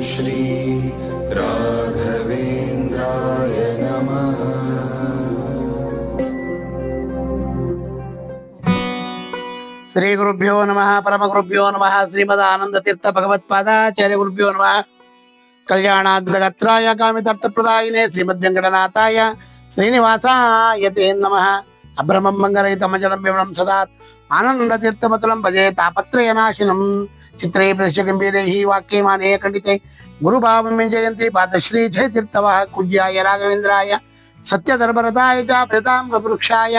श्री राघवेन्द्राय नमः। శ్రీగురుభ్యో నమ పరమగురుభ్యో నమ శ్రీమదానందతీర్థ భగవత్పాదాచార్యగురుభ్యో నమ కళ్యాణాద్గత్రాయ కామితార్థప్రదాయినే శ్రీమద్వెంకటనాథాయ శ్రీనివాసాయ తే నమ ಕಾಮಿತಾರ್ಥ ಪ್ರದಾಯಿನೇ ಶ್ರೀಮದ್ ವೆಂಕಟನಾಥಾಯ ಶ್ರೀನಿವಾಸಾಯ ತೇ ನಮಃ ಅಭ್ರಮಂ ಮಂಗರಹಿತ ಮಜಡಂ ವಿಮಣಂ ಸದಾ ಆನಂದ ತೀರ್ಥಮತುಲಂ ಭಜೆ ತಾಪತ್ರಯ ನಾಶಿನಂ ಚಿತ್ರೇ ಪ್ರದರ್ಶ ಗಂಭೀರೈ ವಾಕ್ಯೇ ಮಾನೇಯ ಖಂಡಿತೆ ಗುರುಭಾವಂ ಜಯಂತಿ ಪಾದಶ್ರೀ ಜಯ ತೀರ್ಥವಃ ಕುಜ್ಯಾಯ ರಾಘವೇಂದ್ರಾಯ ಸತ್ಯಧರ್ಮರತಾಯ ಚ ಪ್ರತಾಂ ಗಪುರುಕ್ಷಾಯ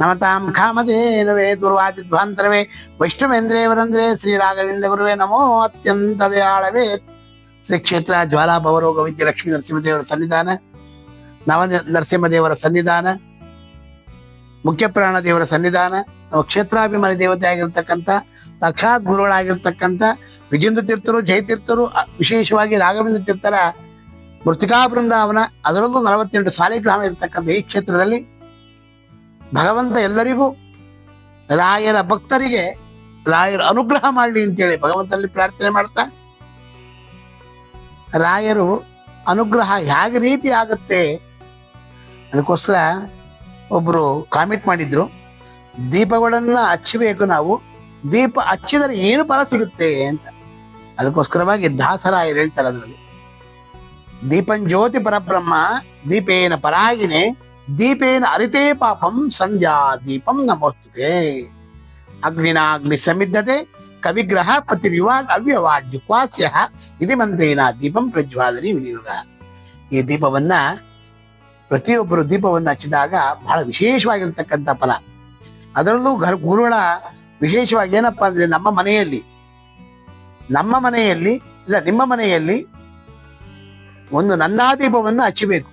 ನಮತಾಂ ಕಾಮಧೇನವೇ ದುರ್ವಾದಿಧ್ವಾಂತರವೇ ವೈಷ್ಣವೇಂದ್ರೇ ವರಂದ್ರೇ ಶ್ರೀ ರಾಘವೇಂದ್ರ ಗುರುವೇ ನಮೋ ಅತ್ಯಂತ ದಯಾಳವೇ ಶ್ರೀ ಕ್ಷೇತ್ರ ಜ್ವಾಲಾ ಭವರೋಗ ವಿದ್ಯೆ ಲಕ್ಷ್ಮೀ ನರಸಿಂಹದೇವರ ಸನ್ನಿಧಾನ ನವ ನರಸಿಂಹದೇವರ ಸನ್ನಿಧಾನ ಮುಖ್ಯ ಪ್ರಾಣ ದೇವರ ಸನ್ನಿಧಾನ ಕ್ಷೇತ್ರಾಭಿಮಾನಿ ದೇವತೆ ಆಗಿರ್ತಕ್ಕಂಥ, ಸಾಕ್ಷಾತ್ ಗುರುಗಳಾಗಿರ್ತಕ್ಕಂಥ ವಿಜೇಂದ್ರ ತೀರ್ಥರು ಜಯತೀರ್ಥರು ವಿಶೇಷವಾಗಿ ರಾಘವೇಂದ್ರ ತೀರ್ಥರ ಮೃತಿಕಾ ಬೃಂದಾವನ ಅದರಲ್ಲೂ ನಲವತ್ತೆಂಟು ಸಾಲಿಗ್ರಾಮ ಇರ್ತಕ್ಕಂಥ ಈ ಕ್ಷೇತ್ರದಲ್ಲಿ ಭಗವಂತ ಎಲ್ಲರಿಗೂ ರಾಯರ ಭಕ್ತರಿಗೆ ರಾಯರ ಅನುಗ್ರಹ ಮಾಡಲಿ ಅಂತೇಳಿ ಭಗವಂತನಲ್ಲಿ ಪ್ರಾರ್ಥನೆ ಮಾಡ್ತಾ, ರಾಯರು ಅನುಗ್ರಹ ಯಾವ ರೀತಿ ಆಗುತ್ತೆ ಅದಕ್ಕೋಸ್ಕರ ಒಬ್ಬರು ಕಾಮೆಂಟ್ ಮಾಡಿದ್ರು, ದೀಪಗಳನ್ನ ಹಚ್ಚಬೇಕು ನಾವು, ದೀಪ ಹಚ್ಚಿದರೆ ಏನು ಫಲ ಸಿಗುತ್ತೆ ಅಂತ. ಅದಕ್ಕೋಸ್ಕರವಾಗಿ ದಾಸರಾಯರು ಹೇಳ್ತಾರೆ ಅದರಲ್ಲಿ. ದೀಪಂಜ್ಯೋತಿ ಪರಬ್ರಹ್ಮ, ದೀಪೇನ ಪರಾಗಿನೇ, ದೀಪೇನ ಅರಿತೇ ಪಾಪಂ ಸಂಧ್ಯಾ ದೀಪಂ ನಮೋಸ್ತುತೆ. ಅಗ್ನಿನಾಗ್ನಿ ಸಮಿದ್ಧತೆ, ಕವಿಗ್ರಹ ಪತಿರ್ಯುವಾಡ್ ಅವ್ಯವಾಡ್ ಜುಕ್ವಾಸ್ಯ ಇದೇ ಮಂತ್ರೇನ ದೀಪಂ ಪ್ರಜ್ವಾದನಿ ವಿನಿಯೋಗ. ಈ ದೀಪವನ್ನ ಪ್ರತಿಯೊಬ್ಬರು ದೀಪವನ್ನು ಹಚ್ಚಿದಾಗ ಬಹಳ ವಿಶೇಷವಾಗಿರ್ತಕ್ಕಂಥ ಫಲ. ಅದರಲ್ಲೂ ಗರ್ ಗುರುಗಳ ವಿಶೇಷವಾಗಿ ಏನಪ್ಪ ಅಂದರೆ ನಮ್ಮ ಮನೆಯಲ್ಲಿ ನಮ್ಮ ಮನೆಯಲ್ಲಿ, ಇಲ್ಲ ನಿಮ್ಮ ಮನೆಯಲ್ಲಿ ಒಂದು ನಂದಾದೀಪವನ್ನು ಹಚ್ಚಬೇಕು.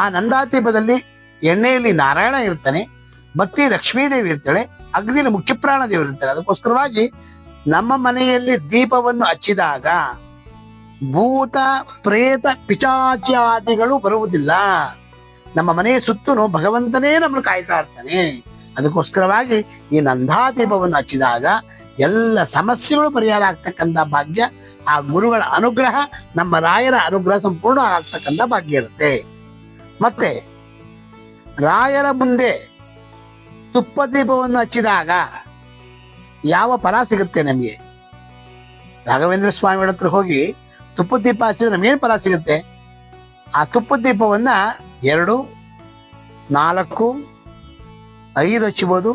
ಆ ನಂದಾದೀಪದಲ್ಲಿ ಎಣ್ಣೆಯಲ್ಲಿ ನಾರಾಯಣ ಇರ್ತಾನೆ, ಬತ್ತಿ ಲಕ್ಷ್ಮೀದೇವಿ ಇರ್ತಾಳೆ, ಅಗ್ನಿಲಿ ಮುಖ್ಯ ಪ್ರಾಣ ದೇವರು ಇರ್ತಾರೆ. ಅದಕ್ಕೋಸ್ಕರವಾಗಿ ನಮ್ಮ ಮನೆಯಲ್ಲಿ ದೀಪವನ್ನು ಹಚ್ಚಿದಾಗ ಭೂತ, ಪ್ರೇತ ಪಿಚಾಚಾದಿಗಳು ಬರುವುದಿಲ್ಲ. ನಮ್ಮ ಮನೆಯ ಸುತ್ತಲೂ ಭಗವಂತನೇ ನಮ್ಮನ್ನು ಕಾಯ್ತಾ ಇರ್ತಾನೆ. ಅದಕ್ಕೋಸ್ಕರವಾಗಿ ಈ ನಂದಾದೀಪವನ್ನು ಹಚ್ಚಿದಾಗ ಎಲ್ಲ ಸಮಸ್ಯೆಗಳು ಪರಿಹಾರ ಆಗ್ತಕ್ಕಂಥ ಭಾಗ್ಯ, ಆ ಗುರುಗಳ ಅನುಗ್ರಹ, ನಮ್ಮ ರಾಯರ ಅನುಗ್ರಹ ಸಂಪೂರ್ಣ ಆಗ್ತಕ್ಕಂಥ ಭಾಗ್ಯ ಇರುತ್ತೆ. ಮತ್ತೆ ರಾಯರ ಮುಂದೆ ತುಪ್ಪ ದೀಪವನ್ನು ಹಚ್ಚಿದಾಗ ಯಾವ ಫಲ ಸಿಗುತ್ತೆ ನಮಗೆ? ರಾಘವೇಂದ್ರ ಸ್ವಾಮಿಗಳ ಹತ್ರ ಹೋಗಿ ತುಪ್ಪ ದೀಪ ಹಚ್ಚಿದ್ರೆ ನಮ್ಗೇನು ಫಲ ಸಿಗುತ್ತೆ? ಆ ತುಪ್ಪ ದೀಪವನ್ನ ಎರಡು, ನಾಲ್ಕು, ಐದು ಹಚ್ಚಬೋದು,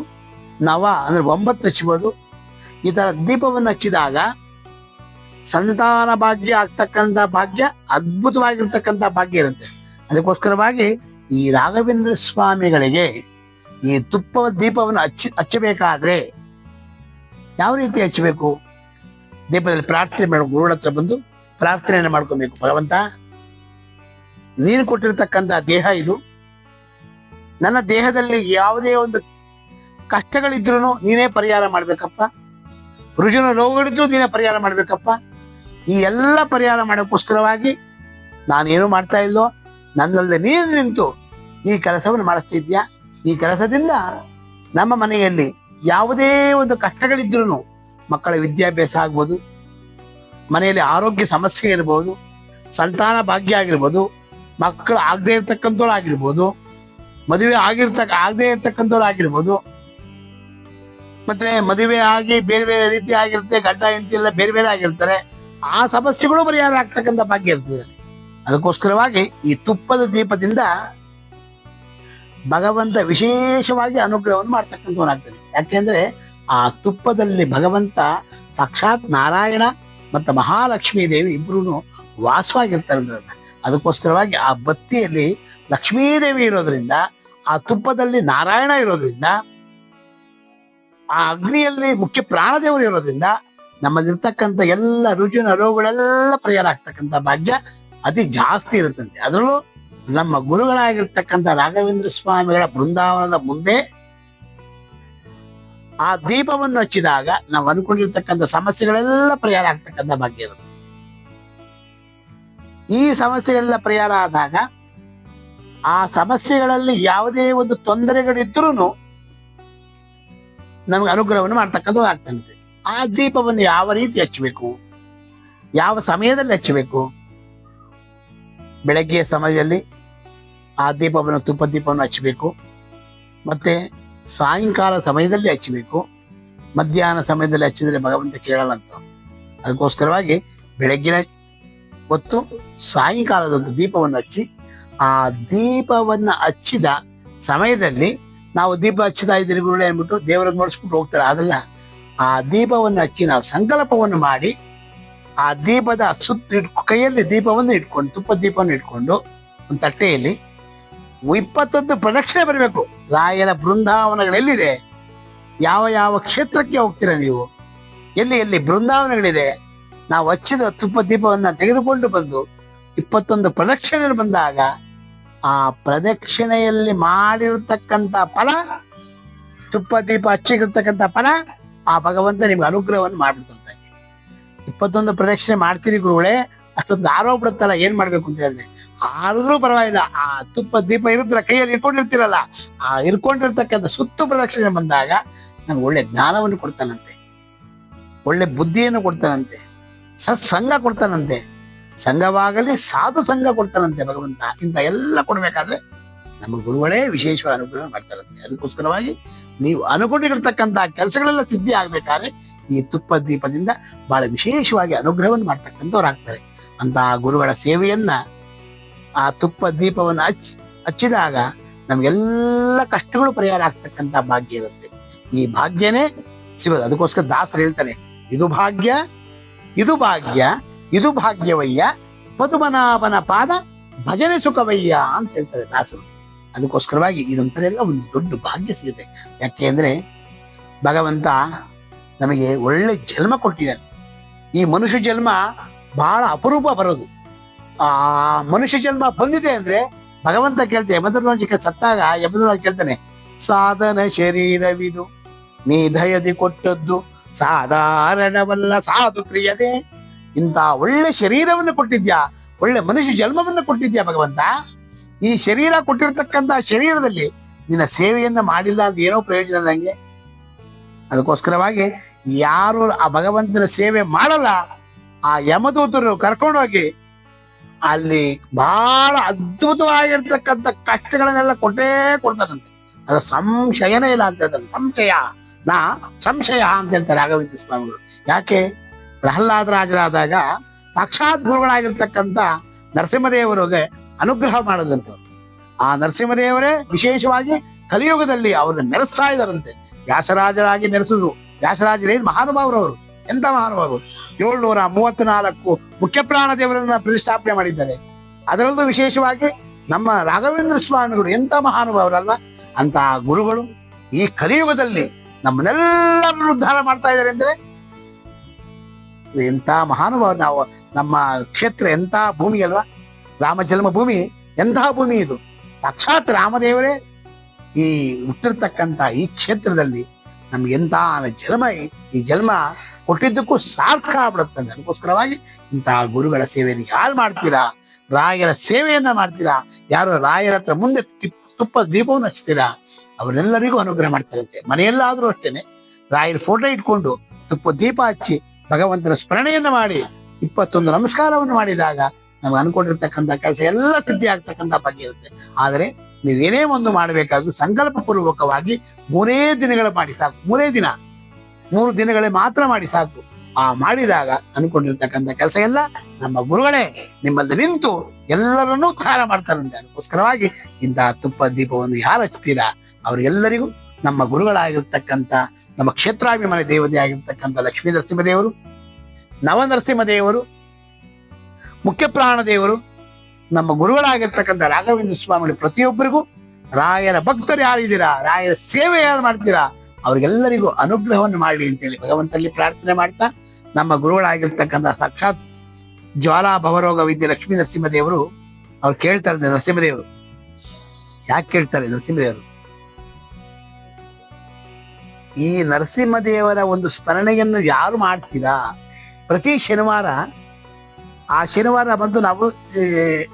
ನವ ಅಂದರೆ ಒಂಬತ್ತು ಹಚ್ಚಬೋದು. ಈ ಥರ ದೀಪವನ್ನು ಹಚ್ಚಿದಾಗ ಸಂತಾನ ಭಾಗ್ಯ ಆಗ್ತಕ್ಕಂಥ ಭಾಗ್ಯ ಅದ್ಭುತವಾಗಿರ್ತಕ್ಕಂಥ ಭಾಗ್ಯ ಇರುತ್ತೆ. ಅದಕ್ಕೋಸ್ಕರವಾಗಿ ಈ ರಾಘವೇಂದ್ರ ಸ್ವಾಮಿಗಳಿಗೆ ಈ ತುಪ್ಪ ದೀಪವನ್ನು ಹಚ್ಚಿ, ಹಚ್ಚಬೇಕಾದ್ರೆ ಯಾವ ರೀತಿ ಹಚ್ಚಬೇಕು? ದೀಪದಲ್ಲಿ ಪ್ರಾರ್ಥನೆ ಮಾಡಿ ಗುರುಗಳ ಹತ್ರ ಬಂದು ಪ್ರಾರ್ಥನೆಯನ್ನು ಮಾಡ್ಕೊಬೇಕು. ಭಗವಂತ ನೀನು ಕೊಟ್ಟಿರ್ತಕ್ಕಂಥ ದೇಹ ಇದು. ನನ್ನ ದೇಹದಲ್ಲಿ ಯಾವುದೇ ಒಂದು ಕಷ್ಟಗಳಿದ್ರು ನೀನೇ ಪರಿಹಾರ ಮಾಡ್ಬೇಕಪ್ಪ. ರುಜಿನ ರೋಗಗಳಿದ್ರು ನೀನೇ ಪರಿಹಾರ ಮಾಡ್ಬೇಕಪ್ಪ. ಈ ಎಲ್ಲ ಪರಿಹಾರ ಮಾಡೋಕ್ಕೋಸ್ಕರವಾಗಿ ನಾನೇನು ಮಾಡ್ತಾ ಇಲ್ಲೋ, ನನ್ನಲ್ಲದೆ ನೀನು ನಿಂತು ಈ ಕೆಲಸವನ್ನು ಮಾಡಿಸ್ತಿದ್ಯಾ? ಈ ಕೆಲಸದಿಂದ ನಮ್ಮ ಮನೆಯಲ್ಲಿ ಯಾವುದೇ ಒಂದು ಕಷ್ಟಗಳಿದ್ರು ಮಕ್ಕಳ ವಿದ್ಯಾಭ್ಯಾಸ ಆಗ್ಬೋದು, ಮನೆಯಲ್ಲಿ ಆರೋಗ್ಯ ಸಮಸ್ಯೆ ಇರ್ಬೋದು, ಸಂತಾನ ಭಾಗ್ಯ ಆಗಿರ್ಬೋದು ಮಕ್ಕಳು ಆಗದೆ ಇರ್ತಕ್ಕಂಥವ್ರು ಆಗಿರ್ಬೋದು, ಮದುವೆ ಆಗಿರ್ತಕ್ಕ ಆಗದೆ ಇರ್ತಕ್ಕಂಥವ್ರು ಆಗಿರ್ಬೋದು. ಮತ್ತೆ ಮದುವೆ ಆಗಿ ಬೇರೆ ಬೇರೆ ರೀತಿ ಆಗಿರುತ್ತೆ, ಗಂಡ, ಹೆಂಡತಿ ಎಲ್ಲ ಬೇರೆ ಬೇರೆ ಆಗಿರ್ತಾರೆ. ಆ ಸಮಸ್ಯೆಗಳು ಪರಿಹಾರ ಆಗ್ತಕ್ಕಂಥ ಭಾಗ್ಯ ಇರ್ತದೆ. ಅದಕ್ಕೋಸ್ಕರವಾಗಿ ಈ ತುಪ್ಪದ ದೀಪದಿಂದ ಭಗವಂತ ವಿಶೇಷವಾಗಿ ಅನುಗ್ರಹವನ್ನು ಮಾಡ್ತಕ್ಕಂಥವನಾಗ್ತಾನೆ. ಯಾಕೆಂದ್ರೆ ಆ ತುಪ್ಪದಲ್ಲಿ ಭಗವಂತ ಸಾಕ್ಷಾತ್ ನಾರಾಯಣ ಮತ್ತು ಮಹಾಲಕ್ಷ್ಮೀ ದೇವಿ ಇಬ್ಬರೂ ವಾಸವಾಗಿರ್ತಾರೆ ಅದಕ್ಕೋಸ್ಕರವಾಗಿ ಆ ಬತ್ತಿಯಲ್ಲಿ ಲಕ್ಷ್ಮೀದೇವಿ ಇರೋದ್ರಿಂದ, ಆ ತುಪ್ಪದಲ್ಲಿ ನಾರಾಯಣ ಇರೋದ್ರಿಂದ, ಆ ಅಗ್ನಿಯಲ್ಲಿ ಮುಖ್ಯ ಪ್ರಾಣದೇವರು ಇರೋದ್ರಿಂದ ನಮ್ಮಲ್ಲಿರ್ತಕ್ಕಂಥ ಎಲ್ಲ ರುಜಿನ ರೋಗಗಳೆಲ್ಲ ಪರಿಹಾರ ಆಗ್ತಕ್ಕಂಥ ಭಾಗ್ಯ ಅತಿ ಜಾಸ್ತಿ ಇರುತ್ತಂತೆ. ಅದರಲ್ಲೂ ನಮ್ಮ ಗುರುಗಳಾಗಿರ್ತಕ್ಕಂಥ ರಾಘವೇಂದ್ರ ಸ್ವಾಮಿಗಳ ಬೃಂದಾವನದ ಮುಂದೆ ಆ ದೀಪವನ್ನು ಹಚ್ಚಿದಾಗ ನಾವು ಅನ್ಕೊಂಡಿರ್ತಕ್ಕಂಥ ಸಮಸ್ಯೆಗಳೆಲ್ಲ ಪರಿಹಾರ ಆಗ್ತಕ್ಕಂಥ ಭಾಗ್ಯ ಇರುತ್ತೆ. ಈ ಸಮಸ್ಯೆಗಳೆಲ್ಲ ಪರಿಹಾರ ಆದಾಗ ಆ ಸಮಸ್ಯೆಗಳಲ್ಲಿ ಯಾವುದೇ ಒಂದು ತೊಂದರೆಗಳಿದ್ರೂ ನಮ್ಗೆ ಅನುಗ್ರಹವನ್ನು ಮಾಡ್ತಕ್ಕಂಥದ್ದು ಆಗ್ತಾನೆ ಆ ದೀಪವನ್ನು ಯಾವ ರೀತಿ ಹಚ್ಚಬೇಕು? ಯಾವ ಸಮಯದಲ್ಲಿ ಹಚ್ಚಬೇಕು? ಬೆಳಗ್ಗೆಯ ಸಮಯದಲ್ಲಿ ಆ ದೀಪವನ್ನು, ತುಪ್ಪ ದೀಪವನ್ನು ಹಚ್ಚಬೇಕು. ಮತ್ತೆ ಸಾಯಂಕಾಲ ಸಮಯದಲ್ಲಿ ಹಚ್ಚಬೇಕು. ಮಧ್ಯಾಹ್ನ ಸಮಯದಲ್ಲಿ ಹಚ್ಚಿದ್ರೆ ಭಗವಂತ ಕೇಳಲ್ಲ ಅಂತ ಅದಕ್ಕೋಸ್ಕರವಾಗಿ ಬೆಳಗ್ಗಿನ ಹೊತ್ತು ಸಾಯಂಕಾಲದೊಂದು ದೀಪವನ್ನು ಹಚ್ಚಿ, ಆ ದೀಪವನ್ನು ಹಚ್ಚಿದ ಸಮಯದಲ್ಲಿ ನಾವು ದೀಪ ಹಚ್ಚಿದ ಇದ್ದೀರಿ ಗುರುಳೆ ಅಂದ್ಬಿಟ್ಟು ದೇವರನ್ನು ನೋಡಿಸ್ಬಿಟ್ಟು ಹೋಗ್ತಾರೆ. ಅದಲ್ಲ ಆ ದೀಪವನ್ನು ಹಚ್ಚಿ ನಾವು ಸಂಕಲ್ಪವನ್ನು ಮಾಡಿ, ಆ ದೀಪದ ಸುತ್ತ ಇಟ್ಕೊ, ಕೈಯಲ್ಲಿ ದೀಪವನ್ನು ಇಟ್ಕೊಂಡು, ತುಪ್ಪ ದೀಪವನ್ನು ಇಟ್ಕೊಂಡು ಒಂದು ತಟ್ಟೆಯಲ್ಲಿ ಇಪ್ಪತ್ತೊಂದು ಪ್ರದಕ್ಷಿಣೆ ಬರಬೇಕು. ರಾಯರ ಬೃಂದಾವನಗಳೆಲ್ಲಿದೆ ಯಾವ ಯಾವ ಕ್ಷೇತ್ರಕ್ಕೆ ಹೋಗ್ತೀರಾ ನೀವು? ಎಲ್ಲಿ ಎಲ್ಲಿ ಬೃಂದಾವನಗಳಿದೆ? ನಾವು ಹಚ್ಚಿದ ತುಪ್ಪ ದೀಪವನ್ನ ತೆಗೆದುಕೊಂಡು ಬಂದು ಇಪ್ಪತ್ತೊಂದು ಪ್ರದಕ್ಷಿಣೆ ಬಂದಾಗ ಆ ಪ್ರದಕ್ಷಿಣೆಯಲ್ಲಿ ಮಾಡಿರತಕ್ಕಂತ ಫಲ, ತುಪ್ಪ ದೀಪ ಹಚ್ಚಿರ್ತಕ್ಕಂಥ ಫಲ ಆ ಭಗವಂತ ನಿಮ್ಗೆ ಅನುಗ್ರಹವನ್ನು ಮಾಡ್ಬಿಡ್ತಾರೆ ಇಪ್ಪತ್ತೊಂದು ಪ್ರದಕ್ಷಿಣೆ ಮಾಡ್ತೀರಿ ಗುರುಗಳೇ, ಅಷ್ಟೊಂದು ಆರೋಪ ಬಿಡುತ್ತಲ್ಲ ಏನ್ ಮಾಡ್ಬೇಕು ಅಂತ ಹೇಳಿದ್ರೆ, ಆದ್ರೂ ಪರವಾಗಿಲ್ಲ, ಆ ತುಪ್ಪ ದೀಪ ಇರುತ್ತಲ್ಲ, ಕೈಯಲ್ಲಿ ಇಟ್ಕೊಂಡಿರ್ತೀರಲ್ಲ, ಆ ಇರ್ಕೊಂಡಿರ್ತಕ್ಕಂಥ ಸುತ್ತು ಪ್ರದಕ್ಷಿಣೆ ಬಂದಾಗ ನಮ್ಗೆ ಒಳ್ಳೆ ಜ್ಞಾನವನ್ನು ಕೊಡ್ತಾನಂತೆ. ಒಳ್ಳೆ ಬುದ್ಧಿಯನ್ನು ಕೊಡ್ತಾನಂತೆ. ಸತ್ಸಂಗ ಕೊಡ್ತಾನಂತೆ. ಸಂಘವಾಗಲಿ ಸಾಧು ಸಂಘ ಕೊಡ್ತಾನಂತೆ ಭಗವಂತ. ಇಂಥ ಎಲ್ಲ ಕೊಡಬೇಕಾದ್ರೆ ನಮ್ಮ ಗುರುಗಳೇ ವಿಶೇಷವಾಗಿ ಅನುಗ್ರಹ ಮಾಡ್ತಾರಂತೆ. ಅದಕ್ಕೋಸ್ಕರವಾಗಿ ನೀವು ಅನುಗುಣಿಗಿರ್ತಕ್ಕಂಥ ಕೆಲಸಗಳೆಲ್ಲ ಸಿದ್ಧಿ ಆಗ್ಬೇಕಾದ್ರೆ ಈ ತುಪ್ಪ ದೀಪದಿಂದ ಬಹಳ ವಿಶೇಷವಾಗಿ ಅನುಗ್ರಹವನ್ನು ಮಾಡ್ತಕ್ಕಂಥವ್ರು ಆಗ್ತಾರೆ. ಅಂತ ಗುರುಗಳ ಸೇವೆಯನ್ನ ಆ ತುಪ್ಪ ದೀಪವನ್ನು ಹಚ್, ಹಚ್ಚಿದಾಗ ನಮ್ಗೆಲ್ಲ ಕಷ್ಟಗಳು ಪರಿಹಾರ ಆಗ್ತಕ್ಕಂಥ ಭಾಗ್ಯ ಇರುತ್ತೆ. ಈ ಭಾಗ್ಯನೇ ಸಿಗೋದು ಅದಕ್ಕೋಸ್ಕರ ದಾಸರು ಹೇಳ್ತಾರೆ, ಇದು ಭಾಗ್ಯ ಇದು ಭಾಗ್ಯ, ಇದು ಭಾಗ್ಯವಯ್ಯ. ಪದುಮನಾಭನ ಪಾದ, ಭಜನೆ ಸುಖವಯ್ಯ ಅಂತ ಹೇಳ್ತಾರೆ ದಾಸರು. ಅದಕ್ಕೋಸ್ಕರವಾಗಿ ಇದೊಂಥರೆಲ್ಲ ಒಂದು ದೊಡ್ಡ ಭಾಗ್ಯ ಸಿಗುತ್ತೆ. ಯಾಕೆ ಅಂದ್ರೆ ಭಗವಂತ ನಮಗೆ ಒಳ್ಳೆ ಜನ್ಮ ಕೊಟ್ಟಿದ್ದಾನೆ. ಈ ಮನುಷ್ಯ ಜನ್ಮ ಬಹಳ ಅಪರೂಪ ಬರೋದು. ಆ ಮನುಷ್ಯ ಜನ್ಮ ಬಂದಿದೆ ಅಂದ್ರೆ ಭಗವಂತ ಕೇಳ್ತೆ ಯಮಧರ್ಮಜಿಕ ಸತ್ತಾಗ ಯಮಧರ್ಮ ಕೇಳ್ತಾನೆ, ಸಾಧನ ಶರೀರವಿದು, ನೀ ದಯದಿ ಕೊಟ್ಟದ್ದು ಸಾಧಾರಣವಲ್ಲ ಸಾಧು ಪ್ರಿಯನೇ, ಇಂಥ ಒಳ್ಳೆ ಶರೀರವನ್ನು ಕೊಟ್ಟಿದ್ಯಾ? ಒಳ್ಳೆ ಮನುಷ್ಯ ಜನ್ಮವನ್ನು ಕೊಟ್ಟಿದ್ಯಾ ಭಗವಂತ? ಈ ಶರೀರ ಕೊಟ್ಟಿರ್ತಕ್ಕಂಥ ಶರೀರದಲ್ಲಿ ನಿನ್ನ ಸೇವೆಯನ್ನು ಮಾಡಿಲ್ಲ ಅಂತ ಏನೋ ಪ್ರಯೋಜನ ನನಗೆ ಅದಕ್ಕೋಸ್ಕರವಾಗಿ ಯಾರು ಆ ಭಗವಂತನ ಸೇವೆ ಮಾಡಲ್ಲ, ಆ ಯಮದೂತರು ಕರ್ಕೊಂಡೋಗಿ ಅಲ್ಲಿ ಬಹಳ ಅದ್ಭುತವಾಗಿರ್ತಕ್ಕಂಥ ಕಷ್ಟಗಳನ್ನೆಲ್ಲ ಕೊಟ್ಟೇ ಕೊಡ್ತಾರಂತೆ. ಅದು ಸಂಶಯನೇ ಇಲ್ಲ ಅಂತ ಹೇಳ್ತಾರೆ. ಸಂಶಯ. ನಾ ಸಂಶಯ ಅಂತ ಹೇಳ್ತಾರೆ ರಾಘವೇಂದ್ರ ಸ್ವಾಮಿಗಳು. ಯಾಕೆ? ಪ್ರಹ್ಲಾದ ರಾಜರಾದಾಗ ಸಾಕ್ಷಾತ್ ಗುರುಗಳಾಗಿರ್ತಕ್ಕಂಥ ನರಸಿಂಹದೇವರಿಗೆ ಅನುಗ್ರಹ ಮಾಡೋದಂತೆ ಆ ನರಸಿಂಹದೇವರೇ ವಿಶೇಷವಾಗಿ ಕಲಿಯುಗದಲ್ಲಿ ಅವ್ರನ್ನ ಮೆರೆಸ್ತಾ ಇದ್ದಾರಂತೆ ವ್ಯಾಸರಾಜರಾಗಿ ಮೆರೆಸಿದ್ರು ವ್ಯಾಸರಾಜರೇನು ಮಹಾನುಭಾವರವರು? ಎಂತ ಮಹಾನುಭಾವರು? ಏಳ್ನೂರ ಮೂವತ್ನಾಲ್ಕು ಮುಖ್ಯ ಪ್ರಾಣ ದೇವರನ್ನ ಪ್ರತಿಷ್ಠಾಪನೆ ಮಾಡಿದ್ದಾರೆ. ಅದರಲ್ಲೂ ವಿಶೇಷವಾಗಿ ನಮ್ಮ ರಾಘವೇಂದ್ರ ಸ್ವಾಮಿಗಳು ಎಂತ ಮಹಾನುಭಾವರಲ್ಲ? ಅಂತ ಗುರುಗಳು ಈ ಕಲಿಯುಗದಲ್ಲಿ ನಮ್ಮನ್ನೆಲ್ಲರನ್ನು ಉದ್ಧಾರ ಮಾಡ್ತಾ ಇದ್ದಾರೆ ಅಂದ್ರೆ ಎಂಥ ಮಹಾನುಭಾವ ನಾವು, ನಮ್ಮ ಕ್ಷೇತ್ರ ಎಂತ ಭೂಮಿ ಅಲ್ವಾ? ರಾಮ ಜನ್ಮ ಭೂಮಿ ಎಂತಹ ಭೂಮಿ ಇದು? ಸಾಕ್ಷಾತ್ ರಾಮದೇವರೇ ಈ ಹುಟ್ಟಿರ್ತಕ್ಕಂಥ ಈ ಕ್ಷೇತ್ರದಲ್ಲಿ ನಮ್ಗೆ ಎಂತ ಜನ್ಮ, ಈ ಜನ್ಮ ಕೊಟ್ಟಿದ್ದಕ್ಕೂ ಸಾರ್ಥಕ ಆಗ್ಬಿಡುತ್ತೆ. ಅದಕ್ಕೋಸ್ಕರವಾಗಿ ಇಂತಹ ಗುರುಗಳ ಸೇವೆಯನ್ನು ಯಾರು ಮಾಡ್ತೀರಾ? ರಾಯರ ಸೇವೆಯನ್ನ ಮಾಡ್ತೀರಾ? ಯಾರು ರಾಯರ ಹತ್ರ ಮುಂದೆ ತುಪ್ಪ ದೀಪವನ್ನು ಹಚ್ತೀರಾ? ಅವರೆಲ್ಲರಿಗೂ ಅನುಗ್ರಹ ಮಾಡ್ತಾರಂತೆ ಮನೆಯಲ್ಲಾದರೂ ಅಷ್ಟೇನೆ. ರಾಯರ ಫೋಟೋ ಇಟ್ಕೊಂಡು ತುಪ್ಪ ದೀಪ ಹಚ್ಚಿ ಭಗವಂತನ ಸ್ಮರಣೆಯನ್ನ ಮಾಡಿ ಇಪ್ಪತ್ತೊಂದು ನಮಸ್ಕಾರವನ್ನು ಮಾಡಿದಾಗ ನಮ್ಗೆ ಅನ್ಕೊಂಡಿರ್ತಕ್ಕಂಥ ಕೆಲಸ ಎಲ್ಲ ಸಿದ್ಧಿ ಆಗ್ತಕ್ಕಂಥ ಬಗ್ಗೆ ಇರುತ್ತೆ. ಆದರೆ ನೀವೇನೇ ಒಂದು ಮಾಡಬೇಕಾದ್ರೂ ಸಂಕಲ್ಪ ಪೂರ್ವಕವಾಗಿ ಮೂರೇ ದಿನಗಳ ಮಾಡಿ ಸಾಕು. ಮೂರೇ ದಿನ. ಮೂರು ದಿನಗಳೇ ಮಾತ್ರ ಮಾಡಿ ಸಾಕು. ಆ ಮಾಡಿದಾಗ ಅನ್ಕೊಂಡಿರ್ತಕ್ಕಂಥ ಕೆಲಸ ಎಲ್ಲ ನಮ್ಮ ಗುರುಗಳೇ ನಿಮ್ಮಲ್ಲಿ ನಿಂತು ಎಲ್ಲರನ್ನೂ ಉದ್ಧಾರ ಮಾಡ್ತಾರಂತೆ ಅದಕ್ಕೋಸ್ಕರವಾಗಿ ಇಂತಹ ತುಪ್ಪ ದೀಪವನ್ನು ಯಾರು ಹಚ್ತೀರಾ? ಅವರೆಲ್ಲರಿಗೂ ನಮ್ಮ ಗುರುಗಳಾಗಿರ್ತಕ್ಕಂಥ, ನಮ್ಮ ಕ್ಷೇತ್ರಾಭಿಮಾನಿ ದೇವತೆ ಆಗಿರ್ತಕ್ಕಂಥ ಲಕ್ಷ್ಮೀ ನರಸಿಂಹದೇವರು ನವ ನರಸಿಂಹದೇವರು ಮುಖ್ಯ ಪ್ರಾಣ ದೇವರು, ನಮ್ಮ ಗುರುಗಳಾಗಿರ್ತಕ್ಕಂಥ ರಾಘವೇಂದ್ರ ಸ್ವಾಮಿಗಳು ಪ್ರತಿಯೊಬ್ಬರಿಗೂ ರಾಯರ ಭಕ್ತರು ಯಾರಿದ್ದೀರಾ? ರಾಯರ ಸೇವೆ ಯಾರು ಮಾಡ್ತೀರಾ? ಅವ್ರಿಗೆಲ್ಲರಿಗೂ ಅನುಗ್ರಹವನ್ನು ಮಾಡಲಿ ಅಂತೇಳಿ ಭಗವಂತಲ್ಲಿ ಪ್ರಾರ್ಥನೆ ಮಾಡ್ತಾ ನಮ್ಮ ಗುರುಗಳಾಗಿರ್ತಕ್ಕಂಥ ಸಾಕ್ಷಾತ್ ಜ್ವಾಲಾ ಭವರೋಗ ವಿದ್ಯೆ ಲಕ್ಷ್ಮೀ ನರಸಿಂಹದೇವರು ಅವ್ರು ಕೇಳ್ತಾರೆ ನರಸಿಂಹದೇವರು. ಯಾಕೆ ಕೇಳ್ತಾರೆ ನರಸಿಂಹದೇವರು? ಈ ನರಸಿಂಹದೇವರ ಒಂದು ಸ್ಮರಣೆಯನ್ನು ಯಾರು ಮಾಡ್ತೀರಾ? ಪ್ರತಿ ಶನಿವಾರ, ಆ ಶನಿವಾರ ಬಂದು ನಾವು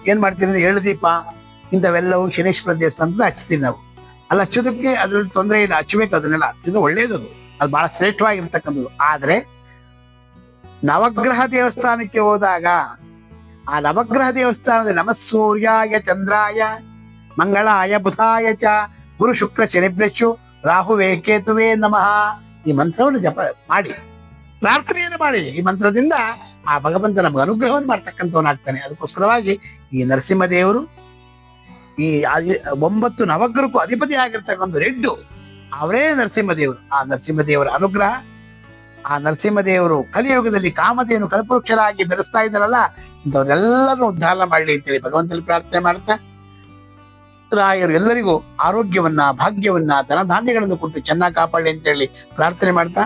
ಏನ್ ಮಾಡ್ತೀವಿ ಅಂದ್ರೆ ದೀಪ ಇಂಥವೆಲ್ಲವೂ ಶನೇಶ್ವರ ದೇವಸ್ಥಾನದಲ್ಲಿ ಹಚ್ತೀವಿ ನಾವು. ಅಲ್ಲಿ ಹಚ್ಚೋದಕ್ಕೆ ಅದ್ರಲ್ಲಿ ತೊಂದರೆ ಇಲ್ಲ, ಹಚ್ಚಬೇಕು ಅದನ್ನೆಲ್ಲ. ಹಚ್ಚಿದ್ರೆ ಒಳ್ಳೇದದು. ಅದು ಬಹಳ ಶ್ರೇಷ್ಠವಾಗಿರ್ತಕ್ಕಂಥದ್ದು. ಆದ್ರೆ ನವಗ್ರಹ ದೇವಸ್ಥಾನಕ್ಕೆ ಹೋದಾಗ ಆ ನವಗ್ರಹ ದೇವಸ್ಥಾನದ ನಮ ಸೂರ್ಯಾಯ, ಚಂದ್ರಾಯ, ಮಂಗಳಾಯ, ಬುಧಾಯ ಚ, ಗುರು ಶುಕ್ರ ಶನಿಭ್ರಶು ರಾಹುವೇ ಕೇತುವೇ ನಮಃ. ಈ ಮಂತ್ರವನ್ನು ಜಪ ಮಾಡಿ, ಪ್ರಾರ್ಥನೆಯನ್ನು ಮಾಡಿ. ಈ ಮಂತ್ರದಿಂದ ಆ ಭಗವಂತ ನಮಗೆ ಅನುಗ್ರಹವನ್ನು ಮಾಡ್ತಕ್ಕಂಥವನಾಗ್ತಾನೆ. ಅದಕ್ಕೋಸ್ಕರವಾಗಿ ಈ ನರಸಿಂಹದೇವರು ಈ ಒಂಬತ್ತು ನವಗ್ರಹಕ್ಕೂ ಅಧಿಪತಿ ಆಗಿರ್ತಕ್ಕಂಥ ರೆಡ್ಡು, ಅವರೇ ನರಸಿಂಹದೇವರು. ಆ ನರಸಿಂಹದೇವರ ಅನುಗ್ರಹ ಆ ನರಸಿಂಹದೇವರು ಕಲಿಯುಗದಲ್ಲಿ ಕಾಮಧೇನು ಕಲ್ಪವೃಕ್ಷರಾಗಿ ಬೆರೆಸ್ತಾ ಇದ್ದಾರಲ್ಲ, ಇಂಥವ್ರೆಲ್ಲರನ್ನು ಉದ್ಧಾರ ಮಾಡಲಿ ಅಂತೇಳಿ ಭಗವಂತನಲ್ಲಿ ಪ್ರಾರ್ಥನೆ ಮಾಡ್ತಾ, ರಾಯರು ಎಲ್ಲರಿಗೂ ಆರೋಗ್ಯವನ್ನ, ಭಾಗ್ಯವನ್ನ, ಧನಧಾನ್ಯಗಳನ್ನು ಕೊಟ್ಟು ಚೆನ್ನಾಗಿ ಕಾಪಾಡಲಿ ಅಂತೇಳಿ ಪ್ರಾರ್ಥನೆ ಮಾಡ್ತಾ,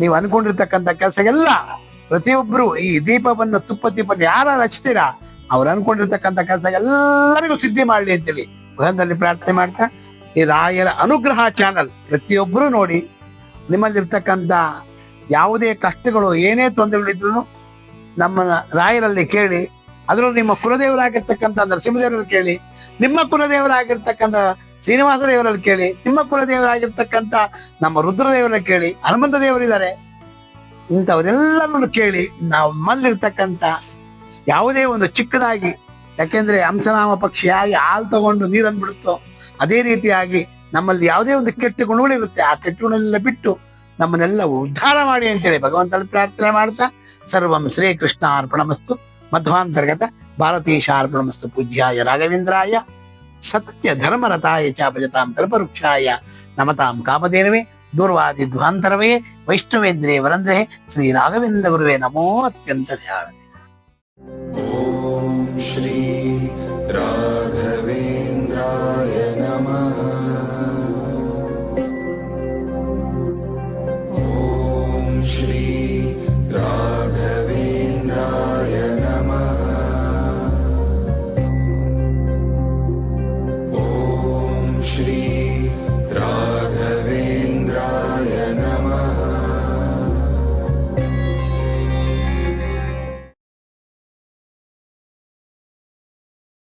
ನೀವು ಅನ್ಕೊಂಡಿರ್ತಕ್ಕಂಥ ಎಲ್ಲ ಪ್ರತಿಯೊಬ್ಬರು ಈ ದೀಪವನ್ನ, ತುಪ್ಪ ದೀಪ ಯಾರ ರಚ್ತೀರಾ ಅವ್ರು ಅನ್ಕೊಂಡಿರ್ತಕ್ಕಂಥ ಕೆಲಸ ಎಲ್ಲರಿಗೂ ಸಿದ್ಧಿ ಮಾಡಲಿ ಅಂತೇಳಿ ಭಗವಂತನಲ್ಲಿ ಪ್ರಾರ್ಥನೆ ಮಾಡ್ತಾ, ಈ ರಾಯರ ಅನುಗ್ರಹ ಚಾನಲ್ ಪ್ರತಿಯೊಬ್ಬರು ನೋಡಿ, ನಿಮ್ಮಲ್ಲಿರ್ತಕ್ಕಂಥ ಯಾವುದೇ ಕಷ್ಟಗಳು, ಏನೇ ತೊಂದರೆಗಳಿದ್ರು ನಮ್ಮ ರಾಯರಲ್ಲಿ ಕೇಳಿ, ಅದರಲ್ಲೂ ನಿಮ್ಮ ಕುಲದೇವರಾಗಿರ್ತಕ್ಕಂಥ ನರಸಿಂಹದೇವರಲ್ಲಿ ಕೇಳಿ, ನಿಮ್ಮ ಕುಲದೇವರಾಗಿರ್ತಕ್ಕಂಥ ಶ್ರೀನಿವಾಸ ದೇವರಲ್ಲಿ ಕೇಳಿ, ನಿಮ್ಮ ಕುಲದೇವರಾಗಿರ್ತಕ್ಕಂಥ ನಮ್ಮ ರುದ್ರದೇವರಲ್ಲಿ ಕೇಳಿ ಹನುಮಂತ ದೇವರಿದ್ದಾರೆ ಇಂಥವರೆಲ್ಲರನ್ನು ಕೇಳಿ ನಾವು ಮಲ್ಲಿರ್ತಕ್ಕಂಥ ಯಾವುದೇ ಒಂದು ಚಿಕ್ಕದಾಗಿ, ಯಾಕೆಂದ್ರೆ ಹಂಸನಾಮ ಪಕ್ಷಿಯಾಗಿ ಹಾಲು ತಗೊಂಡು ನೀರನ್ನು ಬಿಡುತ್ತೋ, ಅದೇ ರೀತಿಯಾಗಿ ನಮ್ಮಲ್ಲಿ ಯಾವುದೇ ಒಂದು ಕೆಟ್ಟ ಗುಣಗಳಿರುತ್ತೆ, ಆ ಕೆಟ್ಟ ಗುಣಗಳೆಲ್ಲ ಬಿಟ್ಟು ನಮ್ಮನ್ನೆಲ್ಲ ಉದ್ಧಾರ ಮಾಡಿ ಅಂತೇಳಿ ಭಗವಂತನ ಪ್ರಾರ್ಥನೆ ಮಾಡ್ತಾ ಸರ್ವಂ ಶ್ರೀಕೃಷ್ಣ ಅರ್ಪಣಮಸ್ತು ಮಧ್ವಾಂತರ್ಗತ ಭಾರತೀಶಾರ್ಪಣಮಸ್ತು ಪೂಜ್ಯಾಯ ರಾಘವೇಂದ್ರಾಯ ಸತ್ಯ ಧರ್ಮರತಾಯ ಚಾಪಜತಾಂ ಕಲ್ಪವೃಕ್ಷಾಯ ನಮತಾಂ ಕಾಮಧೇನವೇ ದೂರ್ವಾದಿ ಧ್ವಾಂತರವೇ ವೈಷ್ಣವೇಂದ್ರೇ ವರಂದ್ರೇ ಶ್ರೀ ರಾಘವೇಂದ್ರ ಗುರುವೇ ನಮೋ ಅತ್ಯಂತ ಧ್ಯಾನ. ಓಂ ಶ್ರೀ ರಾಘವೇಂದ್ರ tree.